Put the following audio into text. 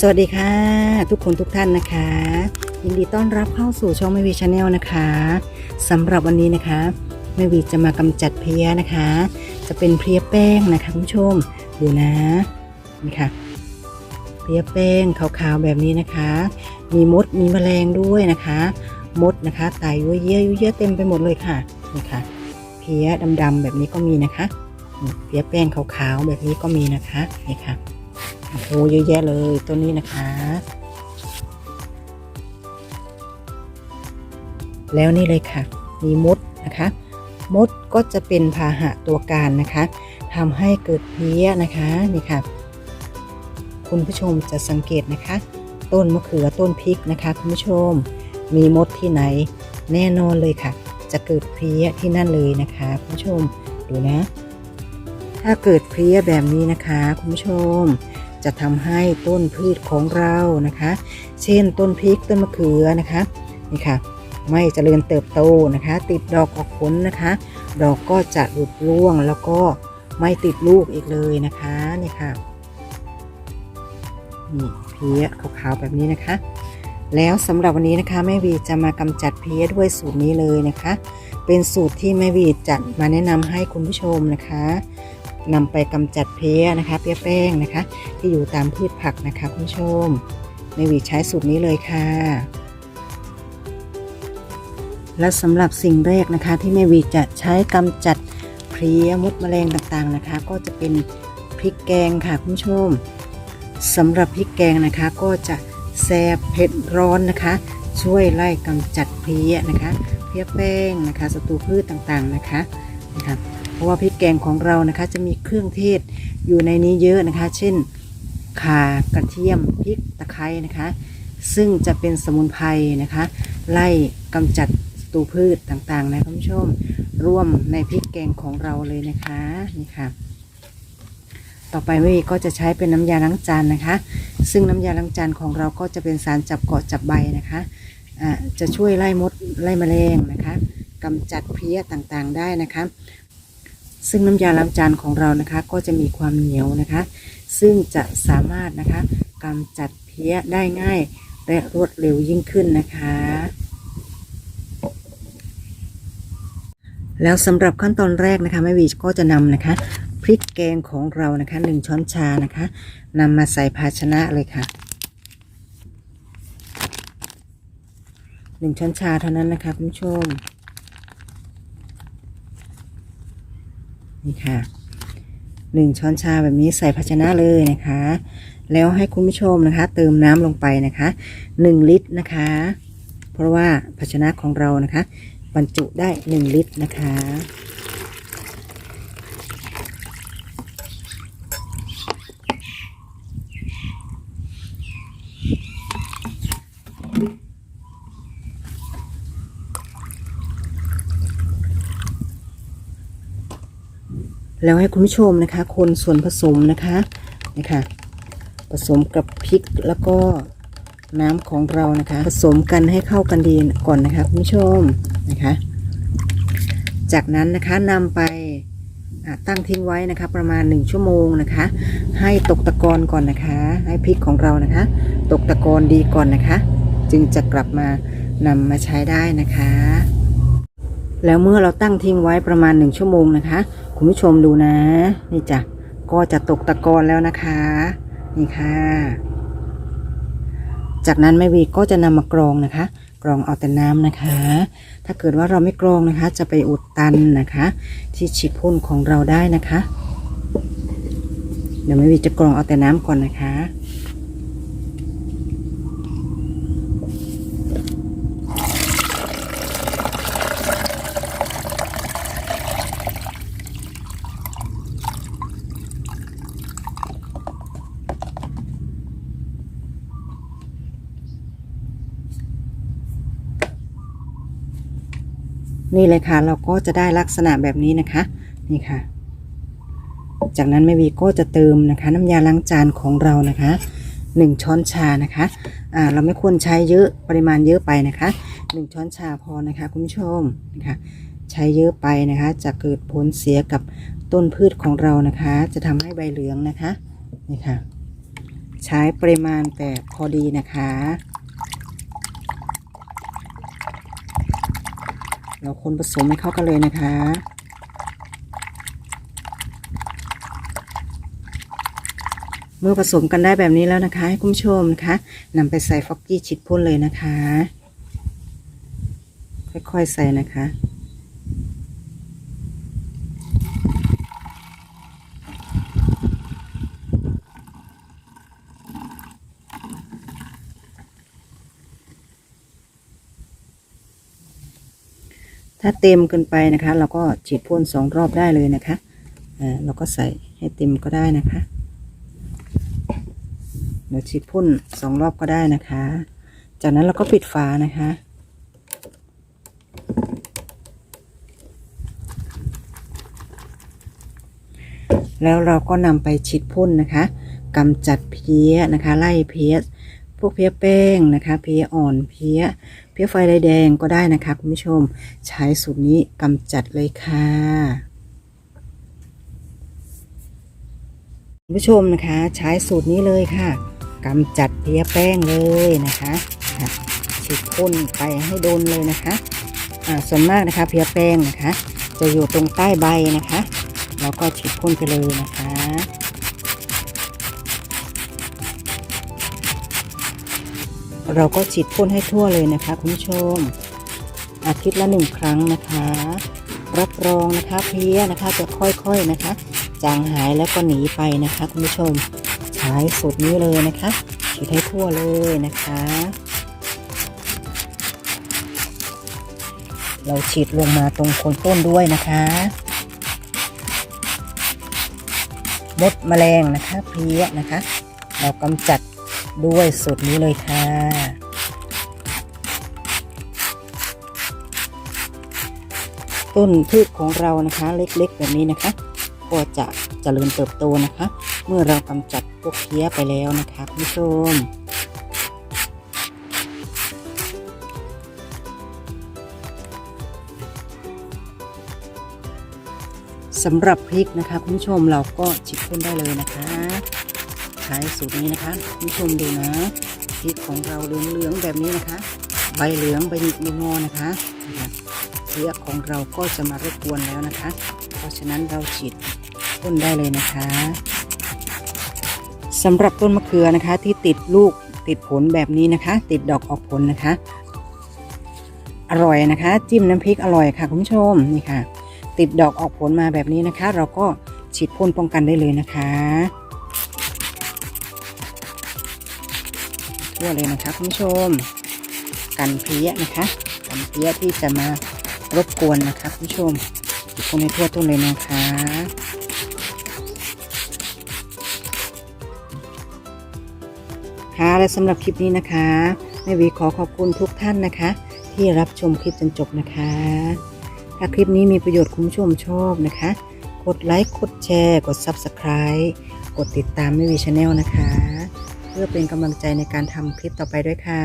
สวัสดีค่ะ ทุกคนทุกท่านนะคะ ยินดีต้อนรับเข้าสู่ช่องแม่วีชาแนลนะคะสำหรับวันนี้นะคะแม่วีจะมากำจัดเพลี้ยนะคะ จะเป็นเพลี้ยแป้งนะคะคุณผู้ชมดูนะนี่ค่ะเพลี้ยแป้งขาวๆแบบนี้นะคะ มีมดมีแมลงด้วยนะคะ มดนะคะไต่ยั่วเยี่ยยั่วเยี่ยเต็มไปหมดเลยค่ะนี่ค่ะเพลี้ยดำๆแบบนี้ก็มีนะคะเพลี้ยแป้งขาวๆแบบนี้ก็มีนะคะนี่ค่ะ โอ้โหเยอะแยะเลยตัวนี้นะคะ แล้วนี่เลยค่ะ มีมดนะคะ มดก็จะเป็นพาหะตัวการนะคะทำให้เกิดเพี้ยนะคะนี่ค่ะ คุณผู้ชมจะสังเกตนะคะ ต้นมะเขือต้นพริกนะคะคุณผู้ชม มีมดที่ไหน แน่นอนเลยค่ะ จะเกิดเพี้ยที่นั่นเลยนะคะคุณผู้ชมดูนะถ้าเกิดเพลี้ยแบบนี้นะคะ คุณผู้ชม จะทำให้ต้นพืชของเรานะคะ เช่นต้นพริกต้นมะเขือนะคะนี่ค่ะไม่เจริญเติบโตนะคะ ติดดอกออกผลนะคะ ดอกก็จะหลุดร่วงแล้วก็ไม่ติดลูกอีกเลยนะคะนี่ค่ะนี่เพี้ยขาวๆแบบนี้นะคะ แล้วสำหรับวันนี้นะคะแม่วีจะมากำจัดเพี้ยด้วยสูตรนี้เลยนะคะ เป็นสูตรที่แม่วีจะมาแนะนำให้คุณผู้ชมนะคะ นำไปกำจัดเพี้ยนะคะเปียแป้งนะคะ ที่อยู่ตามพืชผักนะคะคุณผู้ชมแม่วีใช้สูตรนี้เลยค่ะ และสำหรับสิ่งแรกนะคะ ที่แม่วีจะใช้กำจัดเพลี้ยมดแมลงต่างๆนะคะ ก็จะเป็นพริกแกงค่ะคุณผู้ชมสำหรับพริกแกงนะคะก็จะแซ่บเผ็ดร้อนนะคะ ช่วยไล่กำจัดเพี้ยนะคะ เพี้ยแป้งนะคะศัตรูพืชต่างๆนะคะนะคะ เพราะว่าพริกแกงของเรานะคะ จะมีเครื่องเทศอยู่ในนี้เยอะนะคะ เช่นข่ากระเทียมพริกตะไคร้นะคะ ซึ่งจะเป็นสมุนไพรนะคะ ไล่กำจัดศัตรูพืชต่างๆนะคุณผู้ชมร่วมในพริกแกงของเราเลยนะคะนี่ค่ะ ต่อไปแม่วีก็จะใช้เป็นน้ำยาล้างจานนะคะ ซึ่งน้ำยาล้างจานของเราก็จะเป็นสารจับเกาะจับใบนะคะจะช่วยไล่มดไล่แมลงนะคะกำจัดเพลี้ยต่างๆได้นะคะ ซึ่งน้ำยาล้างจานของเรานะคะ ก็จะมีความเหนียวนะคะ ซึ่งจะสามารถนะคะกำจัดเพี้ยได้ง่ายและรวดเร็วยิ่งขึ้นนะคะ แล้วสำหรับขั้นตอนแรกนะคะแม่วีก็จะนำนะคะ พริกแกงของเรานะคะหนึ่งช้อนชานะคะนำมาใส่ภาชนะเลยค่ะหนึ่งช้อนชาเท่านั้นนะคะคุณผู้ชม นี่ค่ะหนึ่งช้อนชาแบบนี้ใส่ภาชนะเลยนะคะ แล้วให้คุณผู้ชมนะคะ เติมน้ำลงไปนะคะหนึ่งลิตรนะคะ เพราะว่าภาชนะของเรานะคะ บรรจุได้หนึ่งลิตรนะคะ แล้วให้คุณผู้ชมนะคะ คนส่วนผสมนะคะนี่ค่ะผสมกับพริกแล้วก็น้ำของเรานะคะ ผสมกันให้เข้ากันดีก่อนนะคะคุณผู้ชมนะคะ จากนั้นนะคะนำไปตั้งทิ้งไว้นะคะประมาณ 1 ชั่วโมงนะคะ ให้ตกตะกอนก่อนนะคะ ให้พริกของเรานะคะ ตกตะกอนดีก่อนนะคะ จึงจะกลับมานำมาใช้ได้นะคะ แล้วเมื่อเราตั้งทิ้งไว้ประมาณ 1 ชั่วโมงนะคะ คุณผู้ชมดูนะ นี่จ้ะก็จะตกตะกอนแล้วนะคะ นี่ค่ะ จากนั้นแม่วีก็จะนำมากรองนะคะ กรองเอาแต่น้ำนะคะ ถ้าเกิดว่าเราไม่กรองนะคะ จะไปอุดตันนะคะ ที่ฉีดพ่นของเราได้นะคะ เดี๋ยวแม่วีจะกรองเอาแต่น้ำก่อนนะคะ นี่เลยค่ะ เราก็จะได้ลักษณะแบบนี้นะคะ นี่ค่ะ จากนั้นแม่วีก็จะเติมนะคะ น้ำยาล้างจานของเรานะคะหนึ่งช้อนชานะคะอ่าเราไม่ควรใช้เยอะปริมาณเยอะไปนะคะหนึ่งช้อนชาพอนะคะคุณผู้ชมนะคะใช้เยอะไปนะคะ จะเกิดผลเสียกับต้นพืชของเรานะคะ จะทำให้ใบเหลืองนะคะนี่ค่ะ ใช้ปริมาณแต่พอดีนะคะ เราคนผสมให้เข้ากันเลยนะคะ เมื่อผสมกันได้แบบนี้แล้วนะคะ ให้คุณผู้ชมนะคะนำไปใส่ฟอกกี้ชิดพ่นเลยนะคะ ค่อยๆใส่นะคะ ถ้าเต็มเกินไปนะคะ เราก็ฉีดพ่นสองรอบได้เลยนะคะเราก็ใส่ให้เต็มก็ได้นะคะเดี๋ยวฉีดพ่นสองรอบก็ได้นะคะ จากนั้นเราก็ปิดฝานะคะ แล้วเราก็นำไปฉีดพ่นนะคะกำจัดเพี้ยนะคะ ไล่เพี้ยพวกเพี้ยแป้งนะคะ เพี้ยอ่อนเพี้ย เพี้ยไฟลายแดงก็ได้นะคะคุณผู้ชม ใช้สูตรนี้กำจัดเลยค่ะคุณผู้ชมนะคะ ใช้สูตรนี้เลยค่ะกำจัดเพี้ยแป้งเลยนะคะฉีดพ่นไปให้โดนเลยนะคะส่วนมากนะคะเพี้ยแป้งนะคะ จะอยู่ตรงใต้ใบนะคะ แล้วก็ฉีดพ่นไปเลยนะคะ เราก็ฉีดพ่นให้ทั่วเลยนะคะ คุณผู้ชม อาทิตย์ละหนึ่งครั้งนะคะ รับรองนะคะเพลี้ยนะคะจะค่อยๆนะคะ จางหายแล้วก็หนีไปนะคะ คุณผู้ชมใช้สูตรนี้เลยนะคะฉีดให้ทั่วเลยนะคะ เราฉีดลงมาตรงโคนต้นด้วยนะคะมดแมลงนะคะเพลี้ยนะคะ เรากำจัดด้วยสูตรนี้เลยค่ะ ต้นพืชของเรานะคะเล็กๆ แบบนี้นะคะ ก็จะเจริญเติบโตนะคะ เมื่อเรากำจัดพวกเพี้ยไปแล้วนะคะคุณผู้ชมสำหรับพริกนะคะคุณผู้ชมเราก็ฉีดพ่นได้เลยนะคะใช้สูตรนี้นะคะคุณผู้ชมดูนะพริกของเราเหลืองๆแบบนี้นะคะ ใบเหลืองใบหยิกใบงอนะคะนะคะเพี้ยของเราก็จะมารบกวนแล้วนะคะ เพราะฉะนั้นเราฉีดพ่นได้เลยนะคะสำหรับต้นมะเขือนะคะที่ติดลูกติดผลแบบนี้นะคะ ติดดอกออกผลนะคะ อร่อยนะคะ จิ้มน้ำพริกอร่อยค่ะคุณผู้ชมนี่ค่ะ ติดดอกออกผลมาแบบนี้นะคะ เราก็ฉีดพ่นป้องกันได้เลยนะคะทั่วเลยนะคะคุณผู้ชม กันเพี้ยนะคะ กันเพี้ยที่จะมารบกวนนะคะคุณผู้ชมฉีดพ่นให้ทั่วต้นเลยนะคะค่ะและสำหรับคลิปนี้นะคะแม่วีขอขอบคุณทุกท่านนะคะ ที่รับชมคลิปจนจบนะคะ ถ้าคลิปนี้มีประโยชน์คุณผู้ชมชอบนะคะ กดไลค์กดแชร์กด Subscribe กดติดตามแม่วีชาแนลนะคะ เพื่อเป็นกำลังใจในการทำคลิปต่อไปด้วยค่ะ